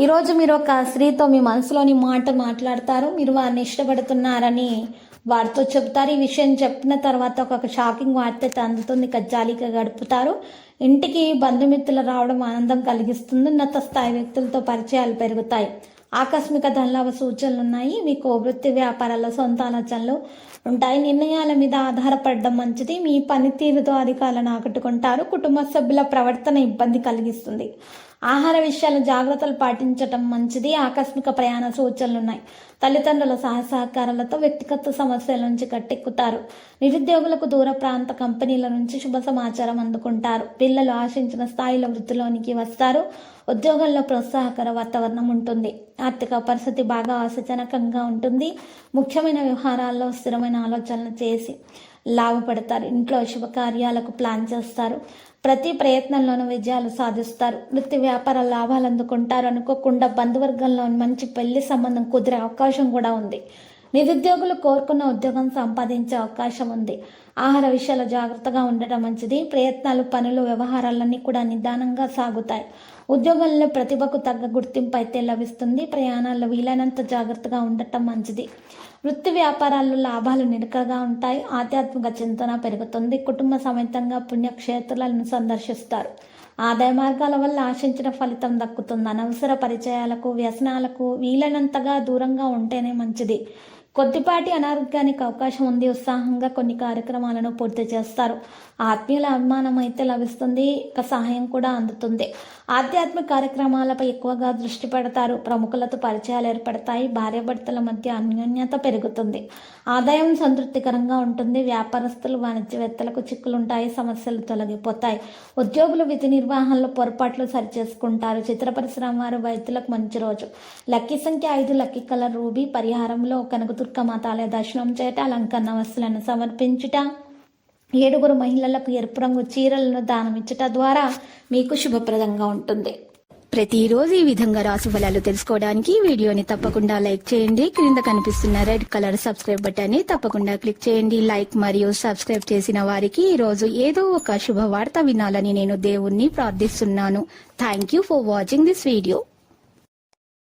ఈరోజు మీరు ఒక స్త్రీతో మీ మనసులోని మాట మాట్లాడతారు. మీరు వారిని ఇష్టపడుతున్నారని వారితో చెబుతారు. ఈ విషయం చెప్పిన తర్వాత ఒక షాకింగ్ వార్త అందుతుంది. కజ్జాలిగా గడుపుతారు. ఇంటికి బంధుమిత్రులు రావడం ఆనందం కలిగిస్తుంది. ఉన్నత స్థాయి వ్యక్తులతో పరిచయాలు పెరుగుతాయి. ఆకస్మిక ధనలాభ సూచనలు ఉన్నాయి. మీకు వృత్తి వ్యాపారాల్లో సొంత ఆలోచనలు ఉంటాయి. నిర్ణయాల మీద ఆధారపడడం మంచిది. మీ పనితీరుతో అధికారులను ఆకట్టుకుంటారు. కుటుంబ సభ్యుల ప్రవర్తన ఇబ్బంది కలిగిస్తుంది. ఆహార విషయాలు జాగ్రత్తలు పాటించటం మంచిది. ఆకస్మిక ప్రయాణ సూచనలు ఉన్నాయి. తల్లిదండ్రుల సహసహకారాలతో సహకారాలతో వ్యక్తిగత సమస్యల నుంచి కట్టెక్కుతారు. నిరుద్యోగులకు దూర ప్రాంత కంపెనీల నుంచి శుభ సమాచారం అందుకుంటారు. పిల్లలు ఆశించిన స్థాయిలో వృద్ధిలోనికి వస్తారు. ఉద్యోగంలో ప్రోత్సాహకర వాతావరణం ఉంటుంది. ఆర్థిక పరిస్థితి బాగా ఆశాజనకంగా ఉంటుంది. ముఖ్యమైన వ్యవహారాల్లో స్థిరమైన ఆలోచనలు చేసి లాభపడతారు. ఇంట్లో శుభకార్యాలకు ప్లాన్ చేస్తారు. ప్రతి ప్రయత్నంలోనూ విజయాలు సాధిస్తారు. వృత్తి వ్యాపార లాభాలు అందుకుంటారు అనుకోకుండా బంధువర్గంలో మంచి పెళ్ళి సంబంధం కుదిరే అవకాశం కూడా ఉంది. నిరుద్యోగులు కోరుకున్న ఉద్యోగం సంపాదించే అవకాశం ఉంది. ఆహార విషయాలు జాగ్రత్తగా ఉండటం మంచిది. ప్రయత్నాలు పనులు వ్యవహారాలన్నీ కూడా నిదానంగా సాగుతాయి. ఉద్యోగంలో ప్రతిభకు తగ్గ గుర్తింపు అయితే లభిస్తుంది. ప్రయాణాల్లో వీలైనంత జాగ్రత్తగా ఉండటం మంచిది. వృత్తి వ్యాపారాల్లో లాభాలు నిరకగా ఉంటాయి. ఆధ్యాత్మిక చింతన పెరుగుతుంది. కుటుంబ సమేతంగా పుణ్యక్షేత్రాలను సందర్శిస్తారు. ఆదాయ మార్గాల వల్ల ఆశించిన ఫలితం దక్కుతుంది. అనవసర పరిచయాలకు వ్యసనాలకు వీలైనంతగా దూరంగా ఉంటేనే మంచిది. కొద్దిపాటి అనారోగ్యానికి అవకాశం ఉంది. ఉత్సాహంగా కొన్ని కార్యక్రమాలను పూర్తి చేస్తారు. ఆత్మీయుల అభిమానం అయితే లభిస్తుంది. ఇక సహాయం కూడా అందుతుంది. ఆధ్యాత్మిక కార్యక్రమాలపై ఎక్కువగా దృష్టి పెడతారు. ప్రముఖులతో పరిచయాలు ఏర్పడతాయి. భార్యాభర్తల మధ్య అన్యోన్యత పెరుగుతుంది. ఆదాయం సంతృప్తికరంగా ఉంటుంది. వ్యాపారస్తులు వాణిజ్యవేత్తలకు చిక్కులుంటాయి. సమస్యలు తొలగిపోతాయి. ఉద్యోగులు విధి నిర్వహణలో పొరపాట్లు సరిచేసుకుంటారు. చిత్ర పరిశ్రమ వారు వైద్యులకు మంచి రోజు. లక్కీ సంఖ్య ఐదు లక్కీ కలర్ రూబీ పరిహారంలో కనకదుర్గ దుర్గమాతాలయ దర్శనం చేయట అలంకరణ వస్తువులను సమర్పించుట ఏడుగురు మహిళలకు ఎరుపు రంగు చీరలను దానమిచ్చట ద్వారా మీకు శుభప్రదంగా ఉంటుంది. ప్రతిరోజు ఈ విధంగా రాశి ఫలాలు తెలుసుకోవడానికి వీడియోని తప్పకుండా లైక్ చేయండి. క్రింద కనిపిస్తున్న రెడ్ కలర్ సబ్స్క్రైబ్ బటన్ని తప్పకుండా క్లిక్ చేయండి. లైక్ మరియు సబ్స్క్రైబ్ చేసిన వారికి ఈ రోజు ఏదో ఒక శుభవార్త వినాలని నేను దేవుణ్ణి ప్రార్థిస్తున్నాను. Thank you for watching this video